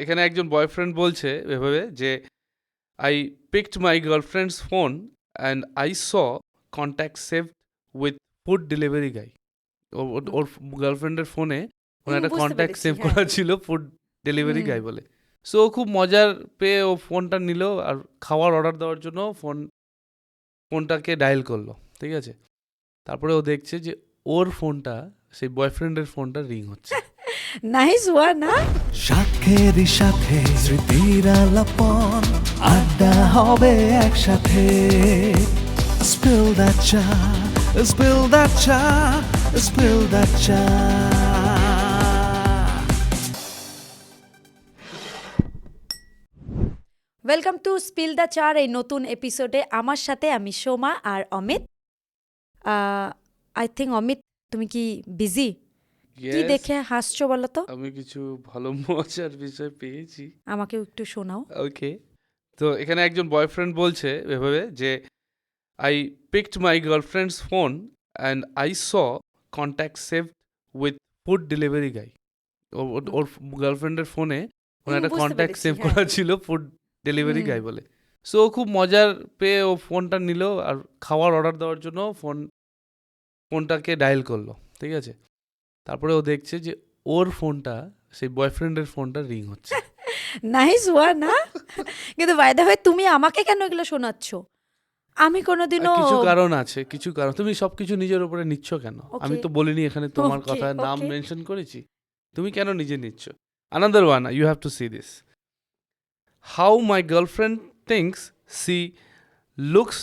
এখানে একজন বয়ফ্রেন্ড বলছে এভাবে যে I picked my girlfriend's phone and I saw contact save with food delivery guy ওর গার্লফ্রেন্ডের ফোনে হুম, একটা কন্ট্যাক্ট সেভ। করা ছিল ফুড ডেলিভারি গাই বলে। সো ও খুব মজার পেয়ে ও ফোনটা নিল আর খাওয়ার অর্ডার দেওয়ার জন্য ফোন ফোনটাকে ডায়াল করল ঠিক আছে? তারপরে ও দেখছে যে ওর ফোনটা সেই বয়ফ্রেন্ডের ফোনটা রিং হচ্ছে। নাইস ওয়ান না? সাথে স্মৃতির আলাপন আড্ডা হবে একসাথে। That চা that চা that চা। ওয়েলকাম টু স্পিল দ্য চার এই নতুন এপিসোডে আমার সাথে আমি সোমা আর অমিত। আই থিঙ্ক অমিত তুমি কি বিজি কি দেখে হাসছো বলো তো? আমি কিছু ভালো মজার বিষয় পেয়েছি। আমাকেও একটু শোনাও। ওকে তো এখানে একজন বয়ফ্রেন্ড বলছে এভাবে যে I picked my girlfriend's phone and I saw contact save with food delivery guy ওর গার্লফ্রেন্ডের ফোনে হুম, একটা কন্ট্যাক্ট সেভ। করা ছিল ফুড ডেলিভারি গাই বলে। সো ও খুব মজার পেয়ে ও ফোনটা নিল আর খাওয়ার অর্ডার দেওয়ার জন্য ফোন ফোনটাকে ডায়াল করল। ঠিক আছে? তারপরে ও দেখছে যে ওর ফোনটা সেই বয়ফ্রেন্ডের ফোনটা রিং হচ্ছে। নাইস ওয়ান না? কিন্তু বাই দ্য তুমি আমাকে কেন এগুলো শোনাচ্ছ? আমি কোনোদিনও কিছু কারণ আছে কিছু কারণ। তুমি সবকিছু নিজের উপরে নিচ্ছ কেন? আমি তো বলিনি এখানে তোমার কথা নাম মেনশন করেছি। তুমি কেন নিজে নিচ্ছ? Another one you have to see this how my girlfriend thinks she looks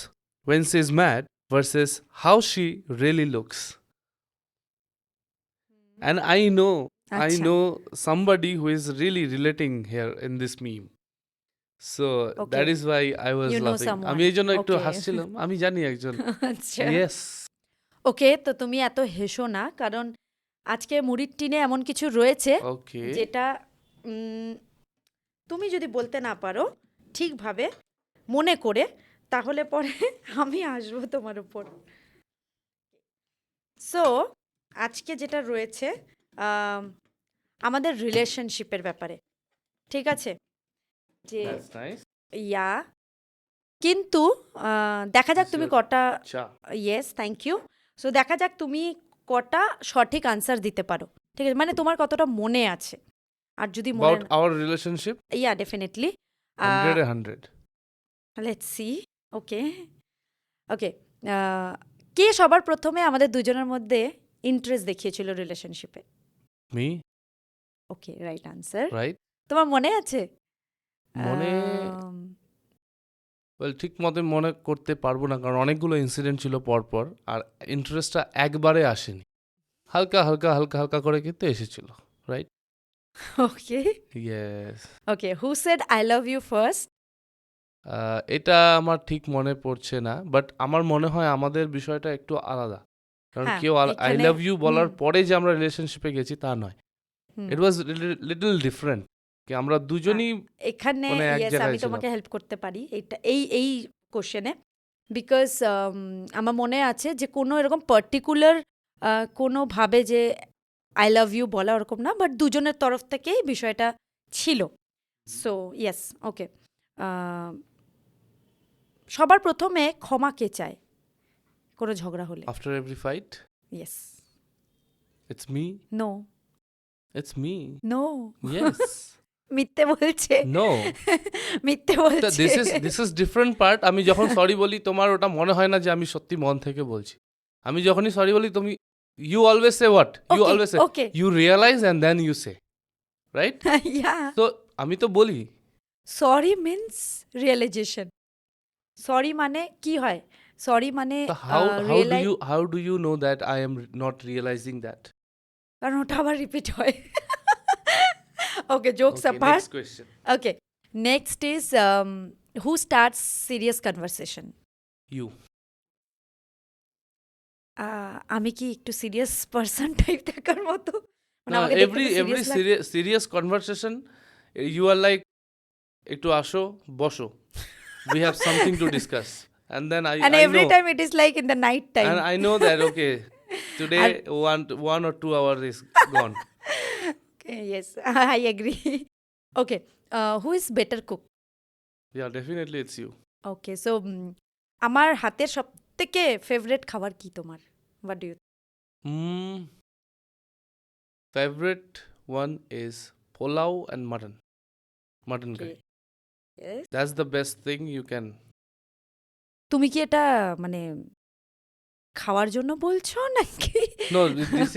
when she is mad versus how she really looks and I know I আচ্ছা। know somebody who is really relating here in this meme. So that Okay. is why I was You know laughing. someone. আমি এই জন্য একটু Okay. হাসছিলাম আমি জানি একজন আচ্ছা yes okay তো তুমি এত হেসো না কারণ আজকে মুড়ির টিনে এমন কিছু রয়েছে ওকে যেটা উম, তুমি যদি বলতে না পারো ঠিকভাবে মনে করে তাহলে পরে আমি আসব তোমার উপর সো আজকে যেটা রয়েছে আমাদের রিলেশনশিপের ব্যাপারে। ঠিক আছে? যে ইয়া কিন্তু দেখা যাক তুমি কটা ইয়েস থ্যাংক ইউ সো দেখা যাক তুমি কটা সঠিক আনসার দিতে পারো। ঠিক আছে? মানে তোমার কতটা মনে আছে? আর যদি মনে our yeah definitely 100 100 let's see okay okay কে সবার প্রথমে আমাদের দুজনের মধ্যে ইন্টারেস্ট দেখিয়েছিল রিলেশনশিপে me? Okay right answer right তোমার মনে আছে? মনে আম, well ঠিক মতো মনে করতে পারব না কারণ অনেকগুলো ইনসিডেন্ট ছিল পর পর আর ইন্টারেস্টটা একবারে আসেনি। হালকা হালকা হালকা হালকা করে কিন্তু এসেছিল right okay yes okay who said I love you first এটা আমার ঠিক মনে পড়ছে না বাট আমার মনে হয় আমাদের বিষয়টা একটু আলাদা। কারণ হ্যাঁ, কেউ আই লাভ ইউ বলার পরে যে আমরা রিলেশনশিপে গেছি তা নয়। ইট ওয়াজ লিটল ডিফারেন্ট কি আমরা দুজনই এখানে মানে আমি তোমাকে হেল্প করতে পারি এইটা এই এই কোশ্চেনে বিকজ আমার মনে আছে যে কোনো এরকম পার্টিকুলার কোনোভাবে যে আই লাভ ইউ বলা ওরকম না বাট দুজনের তরফ থেকেই বিষয়টা ছিল। সো ইয়েস ওকে সবার প্রথমে ক্ষমা কে চায়? কোনো ঝগড়া হলে। After every fight yes it's me no it's me no yes মিথ্যে বলছে। নো মিথ্যে বলছে। This is this is different part আমি যখন সরি বলি তোমার ওটা মনে হয় না যে আমি সত্যি মন থেকে বলছি। আমি যখনই সরি বলি তুমি you always say what you always say. You realize and then you say right yeah তো আমি তো বলি। সরি মিন্স রিয়েলাইজেশন সরি মানে কি হয়? সরি মানে do reali- you how do you know that I am not realizing that? কারণ ওটা আবার রিপিট হয় okay jokes Okay, apart question. Okay next is who starts serious conversation You. আমি কি একটু সিরিয়াস পার্সন টাইপ দেখার মতো মানে serious serious conversation, uh, you are like, একটু আসো বসো. We have something to discuss. And then I and I every know, time it is like in the night time and I know that okay, today one one or two hours is gone. Okay, yes i agree okay who is better cook Yeah, definitely it's you. Okay so আমার হাতের সব থেকে favourite খাবার কি তোমার what do you Mm, favorite one is pulao and mutton. Mutton Okay. curry. That's the best thing you can. তুমি কি এটা মানে খাওয়ার জন্য বলছো নাকি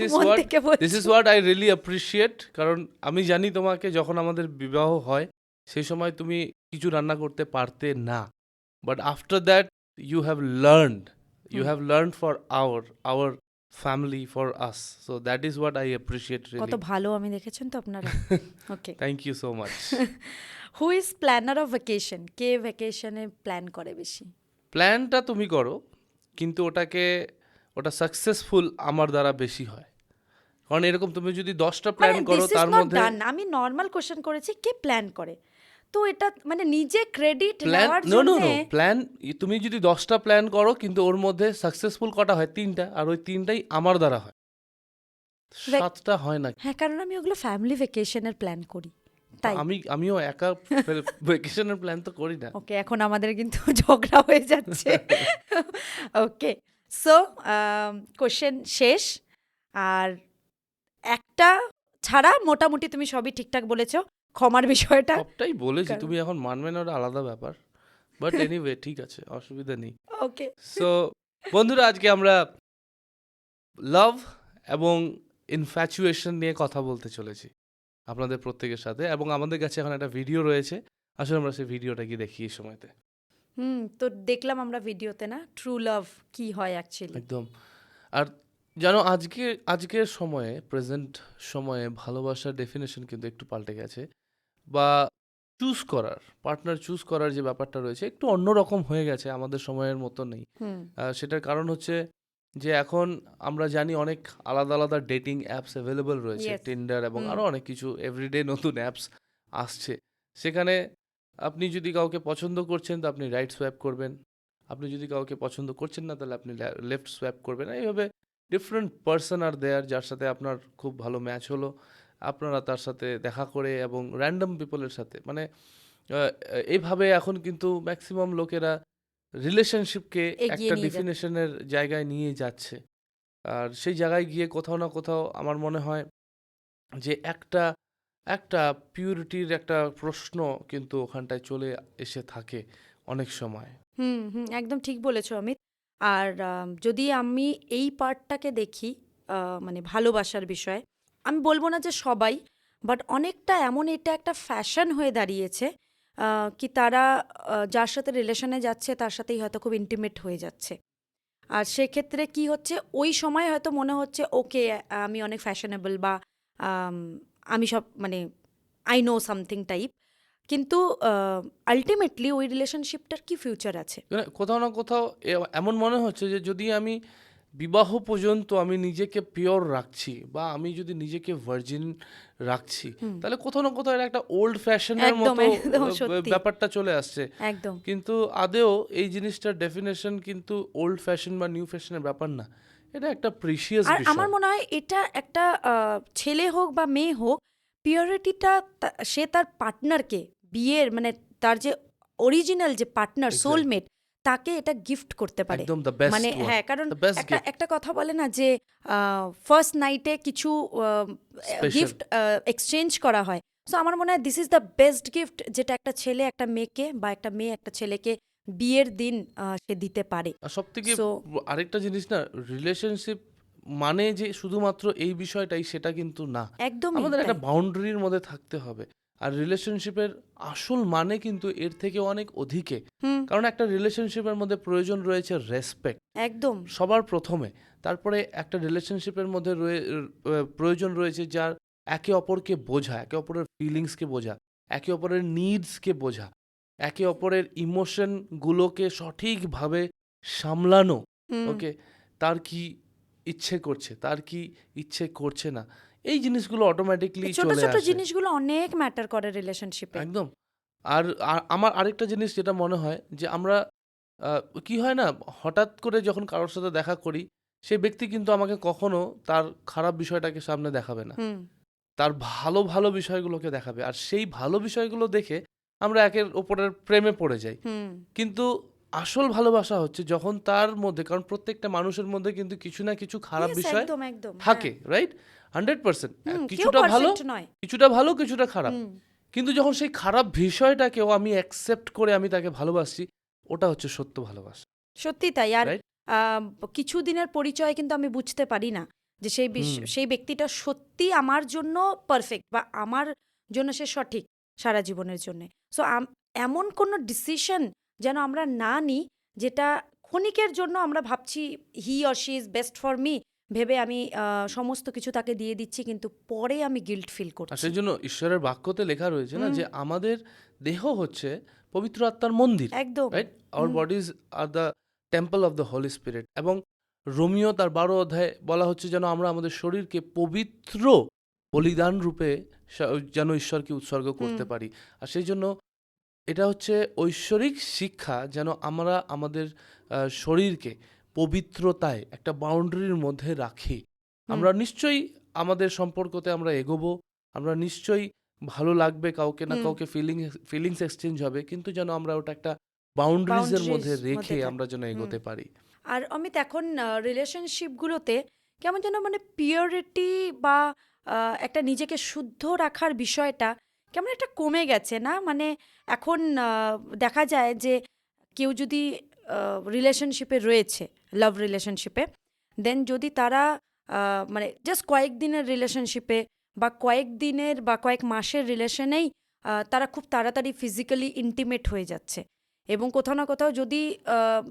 is মন what থেকে this is what I really appreciate কারণ আমি জানি তোমাকে যখন আমাদের বিবাহ হয় সেই সময় তুমি কিছু রান্না করতে পারতে না। But after that you have learned you hmm. Have learn for our our family for us so that is what I appreciate কত রিয়েলি ভালো আমি দেখেছেন তো আপনারা। Okay thank you so much who is planner of vacation কে ভ্যাকেশনে plan করে বেশি? প্ল্যানটা তুমি করো কিন্তু ওটাকে ওটা সাকসেসফুল আমার দ্বারা বেশি হয়। কারণ এরকম তুমি যদি দশটা মানে প্ল্যান করো তার মধ্যে আমি নর্মাল কোশ্চেন করেছি কে প্ল্যান করে? তো এটা মানে নিজে ক্রেডিট প্ল্যান নেওয়ার নো জন্য নো প্ল্যান তুমি যদি দশটা প্ল্যান করো কিন্তু ওর মধ্যে সাকসেসফুল কটা হয়? তিনটা আর ওই তিনটাই আমার দ্বারা হয়। সাতটা হয় না হ্যাঁ কারণ আমি ওগুলো ফ্যামিলি ভ্যাকেশনের প্ল্যান করি। তাই। আমি আমিও একা ভ্যাকেশনের প্ল্যান তো করি না। ওকে এখন আমাদের কিন্তু ঝগড়া হয়ে যাচ্ছে। ওকে সো কোশ্চেন শেষ। আর একটা ছাড়া মোটামুটি তুমি সবই ঠিকঠাক বলেছ। ক্ষমার বিষয়টা। সবটাই বলেছি তুমি এখন মানবে না ওটা আলাদা ব্যাপার। বাট এনিওয়ে ঠিক আছে অসুবিধা নেই। ওকে। সো বন্ধুরা আজকে আমরা লাভ এবং ইনফ্যাচুয়েশন নিয়ে কথা বলতে চলেছি। আপনাদের প্রত্যেকের সাথে এবং আমাদের কাছে এখন একটা ভিডিও রয়েছে। আসলে আমরা সেই ভিডিওটা কি দেখি এই সময়তে। হুম তো দেখলাম আমরা ভিডিওতে না ট্রু লাভ কি হয় অ্যাকচুয়ালি একদম। আর জানো আজকে আজকের সময়ে প্রেজেন্ট সময়ে ভালোবাসার ডেফিনেশন কিন্তু একটু পাল্টে গেছে। বা চুজ করার পার্টনার চুজ করার যে ব্যাপারটা রয়েছে একটু অন্যরকম হয়ে গেছে আমাদের সময়ের মতো নেই। সেটার কারণ হচ্ছে যে এখন আমরা জানি অনেক আলাদা আলাদা ডেটিং অ্যাপস অ্যাভেলেবল রয়েছে Yes. টিন্ডার এবং হুম। আরও অনেক কিছু এভরিডে নতুন অ্যাপস আসছে। সেখানে আপনি যদি কাউকে পছন্দ করছেন তো আপনি রাইট সোয়াইপ করবেন। আপনি যদি কাউকে পছন্দ করছেন না তাহলে আপনি লেফট সোয়াইপ করবেন। এইভাবে ডিফারেন্ট পার্সন আর দেয়ার যার সাথে আপনার খুব ভালো ম্যাচ হলো। আপনারা তার সাথে দেখা করে এবং র্যান্ডম পিপলের সাথে। মানে আহ, এইভাবে এখন কিন্তু ম্যাক্সিমাম লোকেরা রিলেশনশিপকে একটা ডিফিনেশনের জায়গায় নিয়ে যাচ্ছে। আর সেই জায়গায় গিয়ে কোথাও না কোথাও আমার মনে হয় যে একটা একটা পিউরিটির একটা প্রশ্ন কিন্তু ওখানটায় চলে এসে থাকে অনেক সময়। হুম হুম একদম ঠিক বলেছ অমিত। আর যদি আমি এই পার্টটাকে দেখি মানে ভালোবাসার বিষয়ে আমি বলব না যে সবাই বাট অনেকটা এমন এটা একটা ফ্যাশন হয়ে দাঁড়িয়েছে কি তারা যার সাথে রিলেশনে যাচ্ছে, তার সাথেই হয়তো খুব ইন্টিমেট হয়ে যাচ্ছে। আর সেক্ষেত্রে কি হচ্ছে, ওই সময় হয়তো মনে হচ্ছে, ওকে, আমি অনেক ফ্যাশনেবল বা, আমি সব মানে আই নো সামথিং টাইপ কিন্তু আলটিমেটলি ওই রিলেশনশিপটার কি ফিউচার আছে? মানে কোথাও না কোথাও এমন মনে হচ্ছে যে যদি আমি বিবাহ পর্যন্ত আমি নিজেকে পিওর রাখছি বা আমি যদি নিজেকে ভার্জিন রাখছি তাহলে কোথাও না কোথাও একটা ওল্ড ফ্যাশনের মতো। ব্যাপারটা চলে আসছে। একদম। কিন্তু আদেও এই জিনিসটার ডেফিনেশন কিন্তু ওল্ড ফ্যাশন বা নিউ ফ্যাশনের ব্যাপার না। এটা একটা প্রিসিয়াস আর আমার মনে হয় এটা একটা ছেলে হোক বা মেয়ে হোক পিওরিটিটা সে তার পার্টনারকে বিয়ের মানে তার যে অরিজিনাল যে পার্টনার. সোলমেট তাকে এটা গিফট করতে পারে। মানে হ্যাঁ কারণ একটা একটা কথা বলে না যে ফার্স্ট নাইটে কিছু গিফট এক্সচেঞ্জ করা হয়। সো আমার মনে হয় this is the best gift যেটা একটা ছেলে একটা মেয়েকে বা একটা মেয়ে একটা ছেলেকে বিয়ের দিন সে দিতে পারে। সব থেকে আরেকটা জিনিস না রিলেশনশিপ মানে যে শুধুমাত্র এই বিষয়টাই সেটা কিন্তু না। একদম আমাদের একটা বাউন্ডারির মধ্যে থাকতে হবে। আর রিলেশনশিপের আসল মানে কিন্তু এর থেকে অনেক অধিকে। কারণ একটা রিলেশনশিপের মধ্যে প্রয়োজন রয়েছে রেসপেক্ট একদম। সবার প্রথমে। তারপরে একটা রিলেশনশিপের মধ্যে প্রয়োজন রয়েছে যার একে অপরকে বোঝা একে অপরের ফিলিংসকে বোঝা একে অপরের নিডসকে বোঝা একে অপরের ইমোশনগুলোকে সঠিকভাবে সামলানো। ওকে তার কি ইচ্ছে করছে? তার কি ইচ্ছে করছে না? এই জিনিসগুলো অটোমেটিকলি ছোট ছোট জিনিসগুলো অনেক ম্যাটার করে রিলেশনশিপে একদম। আর আমার আরেকটা জিনিস যেটা মনে হয় যে আমরা কি হয় না হঠাৎ করে যখন কারোর সাথে দেখা করি সেই ব্যক্তি কিন্তু আমাকে কখনো তার খারাপ বিষয়টাকে সামনে দেখাবে না। তার ভালো ভালো বিষয়গুলোকে দেখাবে। আর সেই ভালো বিষয়গুলো দেখে আমরা একের ওপরের প্রেমে পড়ে যাই। হুম। কিন্তু আসল ভালোবাসা হচ্ছে যখন তার মধ্যে কারণ প্রত্যেকটা মানুষের মধ্যে কিন্তু কিছু না কিছু খারাপ বিষয় থাকে রাইট হান্ড্রেড পার্সেন্ট। হ্যাঁ। কিছুটা ভালো নয়। কিছুটা ভালো কিছুটা খারাপ। কিন্তু যখন সেই খারাপ বিষয়টাকেও আমি অ্যাকসেপ্ট করে আমি তাকে ভালোবাসি ওটা হচ্ছে সত্য ভালোবাসা। সত্যি তাই। আর কিছু দিনের পরিচয় কিন্তু আমি বুঝতে পারি না যে সেই সেই ব্যক্তিটা সত্যি আমার জন্য পারফেক্ট বা আমার জন্য সে সঠিক সারা জীবনের জন্য। সো এমন কোনো ডিসিশন যেন আমরা না নিই যেটা ক্ষণিকের জন্য আমরা ভাবছি he or she is best for me ভেবে আমি সমস্ত কিছু তাকে দিয়ে দিচ্ছি কিন্তু পরে আমি গিল্ট ফিল আর করছি। সেই জন্য ঈশ্বরের বাক্যতে লেখা রয়েছে না যে আমাদের দেহ হচ্ছে পবিত্র আত্মার মন্দির একদম। Right our. Bodies are the temple of the holy spirit এবং রোমিও তার বারো অধ্যায়ে বলা হচ্ছে যেন আমরা আমাদের শরীরকে পবিত্র বলিদান রূপে যেন ঈশ্বরকে উৎসর্গ করতে পারি। আর সেই জন্য এটা হচ্ছে ঐশ্বরিক শিক্ষা যেন আমরা আমাদের শরীরকে পবিত্রতায় একটা বাউন্ডারির মধ্যে রাখি। আমরা নিশ্চয়ই আমাদের সম্পর্কতে আমরা এগোবো আমরা নিশ্চয়ই ভালো লাগবে কাউকে না কাউকে ফিলিং ফিলিংস এক্সচেঞ্জ হবে কিন্তু যেন আমরা ওটা একটা বাউন্ডারিজের মধ্যে রেখে আমরা যেন এগোতে পারি। আর অমিত এখন রিলেশনশিপগুলোতে কেমন যেন মানে পিওরিটি বা একটা নিজেকে শুদ্ধ রাখার বিষয়টা কেমন একটা কমে গেছে না? মানে এখন দেখা যায় যে কেউ যদি রিলেশনশিপে রয়েছে লাভ রিলেশনশিপে দেন যদি তারা মানে জাস্ট কয়েকদিনের রিলেশনশিপে বা কয়েকদিনের বা কয়েক মাসের রিলেশনেই তারা খুব তাড়াতাড়ি ফিজিক্যালি ইন্টিমেট হয়ে যাচ্ছে। এবং কোথাও না কোথাও যদি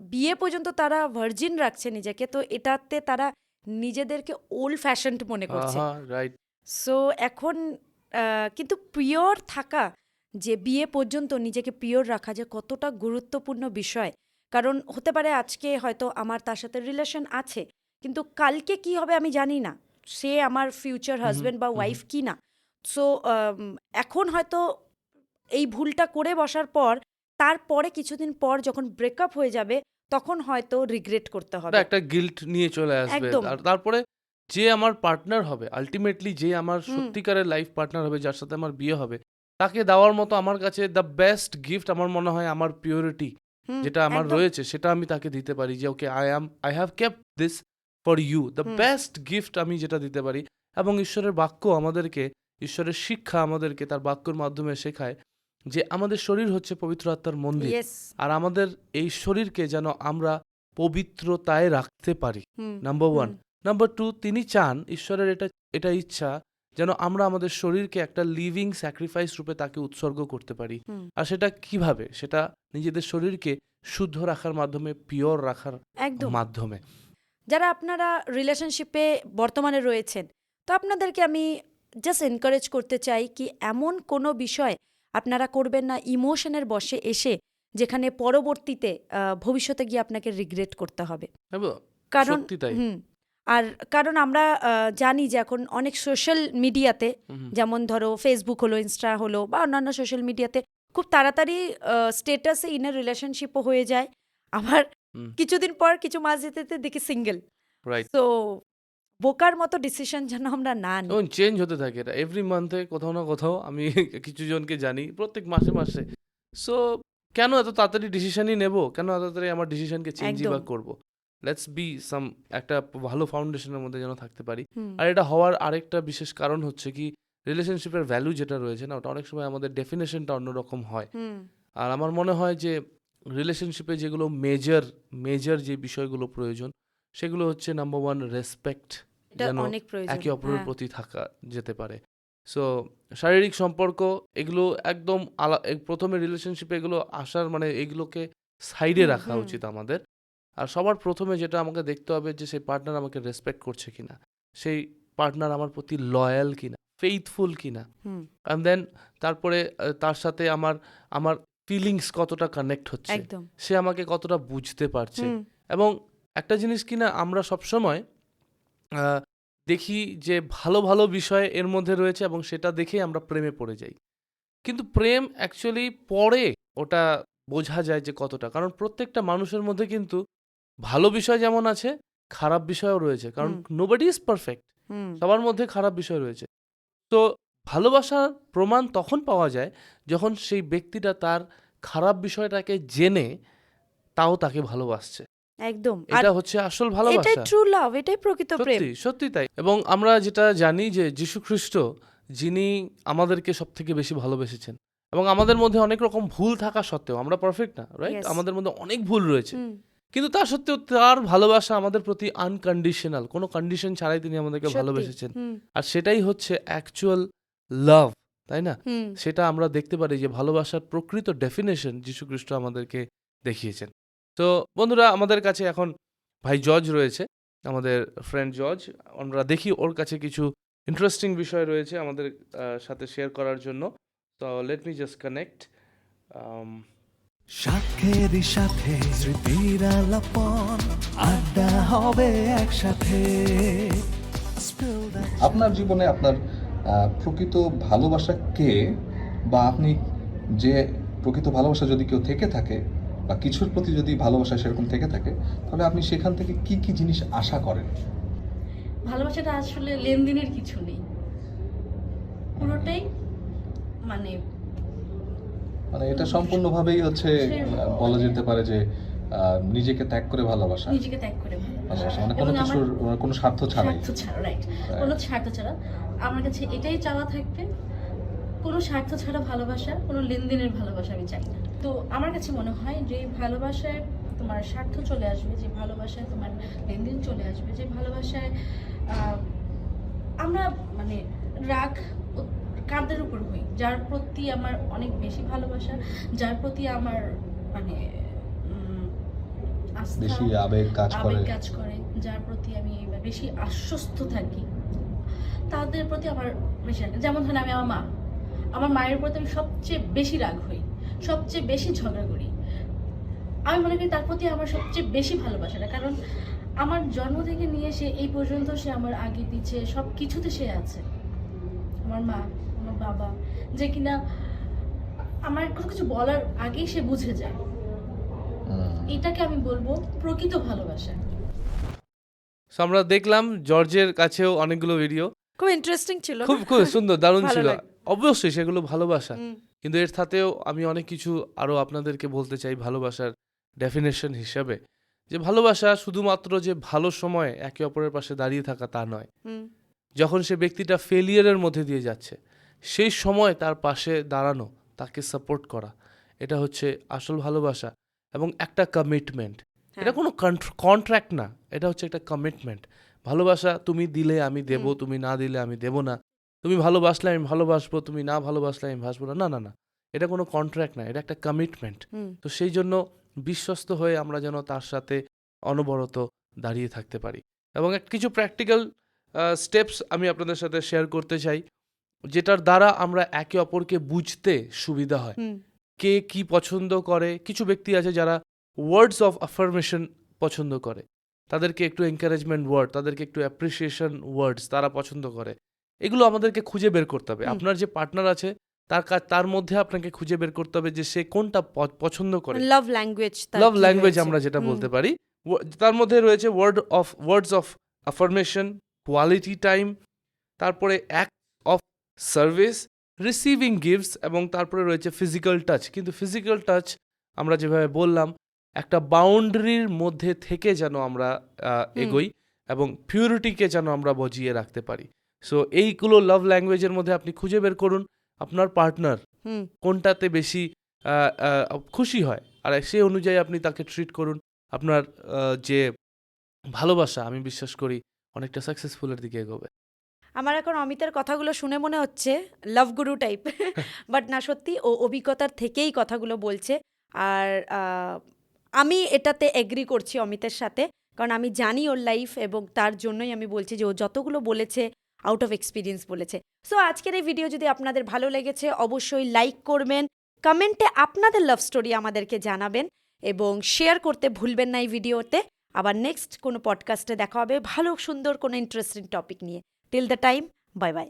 বিয়ে পর্যন্ত তারা ভার্জিন রাখছে নিজেকে তো এটাতে তারা নিজেদেরকে ওল্ড ফ্যাশনড মনে করছে। সো এখন কিন্তু পিওর থাকা যে বিয়ে পর্যন্ত নিজেকে পিওর রাখা যে কতটা গুরুত্বপূর্ণ বিষয় কারণ হতে পারে আজকে হয়তো আমার তার সাথে রিলেশন আছে কিন্তু কালকে কি হবে আমি জানি না। সে আমার ফিউচার হাজবেন্ড বা ওয়াইফ কি না সো এখন হয়তো এই ভুলটা করে বসার পর তারপরে কিছুদিন পর যখন ব্রেকআপ হয়ে যাবে তখন হয়তো রিগ্রেট করতে হবে। একটা গিল্ট নিয়ে চলে আসবে। আর তারপরে যে আমার পার্টনার হবে আলটিমেটলি যে আমার সত্যিকারের লাইফ পার্টনার হবে যার সাথে আমার বিয়ে হবে তাকে দেওয়ার মতো আমার কাছে দ্য বেস্ট গিফট আমার মনে হয় আমার পিওরিটি যেটা আমার রয়েছে সেটা আমি তাকে দিতে পারি যে okay I am I have kept this for you the best gift আমি যেটা দিতে পারি এবং ঈশ্বরের বাক্য আমাদেরকে ঈশ্বরের শিক্ষা আমাদেরকে তার বাক্যর মাধ্যমে শেখায় যে আমাদের শরীর হচ্ছে পবিত্র আত্মার মন্দির আর আমাদের এই শরীরকে যেন আমরা পবিত্রতায় রাখতে পারি। নাম্বার ওয়ান নাম্বার টু তিনি চান ঈশ্বরের এটা এটা ইচ্ছা যেন আমরা আমাদের শরীরকে একটা লিভিং স্যাক্রিফাইস রূপে তাকে উৎসর্গ করতে পারি। আর সেটা কীভাবে? সেটা নিজেদের শরীরকে শুদ্ধ রাখার মাধ্যমে পিওর রাখার মাধ্যমে। যারা আপনারা রিলেশনশিপে বর্তমানে রয়েছেন তো আপনাদেরকে আমি জাস্ট এনকারেজ করতে চাই কি এমন কোনো বিষয় আপনারা করবেন না ইমোশনের বসে এসে যেখানে পরবর্তীতে ভবিষ্যতে গিয়ে আপনাকে রিগ্রেট করতে হবে। কারণ হুম। আর কারণ আমরা জানি যে এখন অনেক সোশ্যাল মিডিয়াতে যেমন ধরো ফেসবুক হলো ইনস্টা হলো বা অন্যান্য সোশ্যাল মিডিয়াতে খুব তাড়াতাড়ি স্টেটাসে ইনের রিলেশনশিপও হয়ে যায়। আবার হুম। কিছুদিন পর কিছু মাস যেতে যেতে দেখি সিঙ্গেল তো বোকার মতো ডিসিশন যেন আমরা না নিই। এবং চেঞ্জ হতে থাকে এটা। এভরি মান্থে কোথাও না কোথাও আমি কিছু জনকে জানি প্রত্যেক মাসে মাসে। সো কেন এত তাড়াতাড়ি ডিসিশনই নেব? কেন এত তাড়াতাড়ি আমার ডিসিশনকে চেঞ্জই বা। করব? লেটস বি সাম একটা ভালো ফাউন্ডেশনের মধ্যে যেন থাকতে পারি। আর এটা হওয়ার আরেকটা বিশেষ কারণ হচ্ছে কি রিলেশনশিপের ভ্যালু যেটা রয়েছে না ওটা অনেক সময় আমাদের ডেফিনেশনটা অন্যরকম হয়। আর আমার মনে হয় যে রিলেশনশিপে যেগুলো মেজর মেজর যে বিষয়গুলো প্রয়োজন সেগুলো হচ্ছে নাম্বার ওয়ান রেসপেক্ট যেন একে অপরের হ্যাঁ, প্রতি থাকা যেতে পারে। সো শারীরিক সম্পর্ক এগুলো একদম আলা প্রথমে রিলেশনশিপে এগুলো আসার মানে এগুলোকে সাইডে রাখা উচিত আমাদের। আর সবার প্রথমে যেটা আমাকে দেখতে হবে যে সেই পার্টনার আমাকে রেসপেক্ট করছে কিনা। সেই পার্টনার আমার প্রতি লয়াল কিনা ফেইথফুল কিনা। অ্যান্ড দেন তারপরে তার সাথে আমার আমার ফিলিংস কতটা কানেক্ট হচ্ছে। সে আমাকে কতটা বুঝতে পারছে। এবং একটা জিনিস কিনা আমরা সবসময় দেখি যে ভালো ভালো বিষয় এর মধ্যে রয়েছে এবং সেটা দেখেই আমরা প্রেমে পড়ে যাই। কিন্তু প্রেম অ্যাকচুয়ালি পরে ওটা বোঝা যায় যে কতটা। কারণ প্রত্যেকটা মানুষের মধ্যে কিন্তু ভালো বিষয় যেমন আছে খারাপ বিষয়ও রয়েছে কারণ। নোবডি ইজ পারফেক্ট সবার মধ্যে খারাপ বিষয় রয়েছে। তো ভালোবাসার প্রমাণ তখন পাওয়া যায় যখন সেই ব্যক্তিটা তার খারাপ বিষয়টাকে জেনে তাও তাকে ভালোবাসছে। একদম। এটা হচ্ছে আসল এটাই ট্রু লাভ এটাই প্রকৃত প্রেম। সত্যি তাই। এবং আমরা যেটা জানি যে যীশু খ্রিস্ট যিনি আমাদেরকে সব থেকে বেশি ভালোবেসেছেন। এবং আমাদের মধ্যে অনেক রকম ভুল থাকা সত্ত্বেও আমরা পারফেক্ট না রাইট আমাদের মধ্যে অনেক ভুল রয়েছে। কিন্তু তা সত্ত্বেও তার ভালোবাসা আমাদের প্রতি আনকন্ডিশনাল কোনো কন্ডিশন ছাড়াই তিনি আমাদেরকে ভালোবেসেছেন। আর সেটাই হচ্ছে অ্যাকচুয়াল লাভ তাই না? সেটা আমরা দেখতে পারি যে ভালোবাসার প্রকৃত ডেফিনেশন যীশু খ্রিস্ট আমাদেরকে দেখিয়েছেন। তো বন্ধুরা আমাদের কাছে এখন ভাই জজ রয়েছে আমাদের ফ্রেন্ড জজ আমরা দেখি ওর কাছে কিছু ইন্টারেস্টিং বিষয় রয়েছে আমাদের সাথে শেয়ার করার জন্য। তো লেট মি জাস্ট কানেক্ট সাথেরই সাথে স্মৃতির আলাপন আড্ডা হবে একসাথে। আপনার জীবনে আপনার প্রকৃত ভালোবাসা কে? বা আপনি যে প্রকৃত ভালোবাসা যদি কেউ থেকে থাকে বা কিছুর প্রতি যদি ভালোবাসা সেরকম থেকে থাকে তাহলে আপনি সেখান থেকে কি কি জিনিস আশা করেন? ভালোবাসাটা আসলে লেনদেনের কিছু নেই। পুরোটাই মানে মানে এটা সম্পূর্ণভাবেই হচ্ছে বলা যেতে পারে যে নিজেকে ত্যাগ করে ভালোবাসা। নিজেকে ত্যাগ করে ভালোবাসা। মানে কোনো কিছুর কোনো স্বার্থ ছাড়াই। স্বার্থ ছাড়া রাইট কোনো স্বার্থ ছাড়া। আমার কাছে এটাই চাওয়া থাকবে কোনো স্বার্থ ছাড়া ভালোবাসা কোনো লেনদেনের ভালোবাসা আমি চাই না। তো আমার কাছে মনে হয় যে ভালোবাসায় তোমার স্বার্থ চলে আসবে যে ভালোবাসায় তোমার লেনদেন চলে আসবে যে ভালোবাসায় আহ, আমরা মানে রাগ কাদের উপর হই যার প্রতি আমার অনেক বেশি ভালোবাসা যার প্রতি আমার মানে আস্থা বেশি আবেগ কাজ করে। আবেগ কাজ করে যার প্রতি আমি বেশি আশ্বস্ত থাকি তাদের প্রতি আমার বেশি যেমন ধরেন আমি আমার মা আমার মায়ের প্রতি আমি সবচেয়ে বেশি রাগ হই সবচেয়ে বেশি ঝগড়া করি। আমি মনে করি তার প্রতি আমার সবচেয়ে বেশি ভালোবাসাটা কারণ আমার জন্ম থেকে নিয়ে সে এই পর্যন্ত সে আমার আগে পিছে সব কিছুতে সে আছে। আমার মা বাবা যে কিনা আমার কোনো কিছু বলার আগেই সে বুঝে যায়। এটাকে আমি বলব প্রকৃত ভালোবাসা। সো আমরা দেখলাম জর্জের কাছেও অনেকগুলো ভিডিও খুব ইন্টারেস্টিং ছিল। খুব খুব সুন্দর দারুণ ছিল। অবশ্যই সেগুলো ভালোবাসা। কিন্তু এর সাথেও আমি অনেক কিছু আরও আপনাদেরকে বলতে চাই ভালোবাসার ডেফিনেশন হিসাবে। যে ভালোবাসা শুধুমাত্র যে ভালো সময় একে অপরের পাশে দাঁড়িয়ে থাকা তা নয়। যখন সে ব্যক্তিটা ফেলিয়ারের মধ্যে দিয়ে যাচ্ছে সেই সময় তার পাশে দাঁড়ানো তাকে সাপোর্ট করা। এটা হচ্ছে আসল ভালোবাসা এবং একটা কমিটমেন্ট এটা হ্যাঁ। কোনো কন্ট্রাক্ট না এটা হচ্ছে একটা কমিটমেন্ট ভালোবাসা তুমি দিলে আমি দেব তুমি না দিলে আমি দেব না। তুমি ভালোবাসলে আমি ভালোবাসবো তুমি না ভালোবাসলে আমি ভাসবো না। না না না। এটা কোনো কন্ট্রাক্ট না এটা একটা কমিটমেন্ট তো সেই জন্য বিশ্বস্ত হয়ে আমরা যেন তার সাথে অনবরত দাঁড়িয়ে থাকতে পারি। এবং এক কিছু প্র্যাকটিক্যাল স্টেপস আমি আপনাদের সাথে শেয়ার করতে চাই। যেটার দ্বারা আমরা একে অপরকে বুঝতে সুবিধা হয়। কে কি পছন্দ করে? কিছু ব্যক্তি আছে যারা ওয়ার্ডস অফ আফার্মেশন পছন্দ করে। তাদেরকে একটু এনকারেজমেন্ট ওয়ার্ড তাদেরকে একটু অ্যাপ্রিসিয়েশন ওয়ার্ডস তারা পছন্দ করে। এগুলো আমাদেরকে খুঁজে বের করতে হবে। আপনার যে পার্টনার আছে তার কাজ তার মধ্যে আপনাকে খুঁজে বের করতে হবে যে সে কোনটা পছন্দ করে। লাভ ল্যাঙ্গুয়েজ লাভ ল্যাঙ্গুয়েজ আমরা যেটা বলতে পারি। তার মধ্যে রয়েছে word of words of affirmation quality time তারপরে অফ সার্ভিস রিসিভিং গিফটস এবং তারপরে রয়েছে ফিজিক্যাল টাচ কিন্তু ফিজিক্যাল টাচ আমরা যেভাবে বললাম একটা বাউন্ডারির মধ্যে থেকে যেন আমরা এগোই এবং পিউরিটিকে যেন আমরা বজিয়ে রাখতে পারি। সো এইগুলো লাভ ল্যাঙ্গুয়েজের মধ্যে আপনি খুঁজে বের করুন আপনার পার্টনার কোনটাতে বেশি খুশি হয় আর সেই অনুযায়ী আপনি তাকে ট্রিট করুন। আপনার যে ভালোবাসা আমি বিশ্বাস করি অনেকটা সাকসেসফুলের দিকে এগোবে। আমার এখন অমিতের কথাগুলো শুনে মনে হচ্ছে লাভ গুরু টাইপ বাট না সত্যি ও অভিজ্ঞতার থেকেই কথাগুলো বলছে। আর আমি এটাতে এগ্রি করছি অমিতের সাথে। কারণ আমি জানি ওর লাইফ এবং তার জন্যই আমি বলছি যে ও যতগুলো বলেছে আউট অফ এক্সপিরিয়েন্স বলেছে। সো আজকের এই ভিডিও যদি আপনাদের ভালো লেগেছে অবশ্যই লাইক করবেন। কমেন্টে আপনাদের লাভ স্টোরি আমাদেরকে জানাবেন এবং শেয়ার করতে ভুলবেন না এই ভিডিওতে আবার নেক্সট কোনো পডকাস্টে দেখা হবে। ভালো সুন্দর কোনো ইন্টারেস্টিং টপিক নিয়ে। Till the time bye bye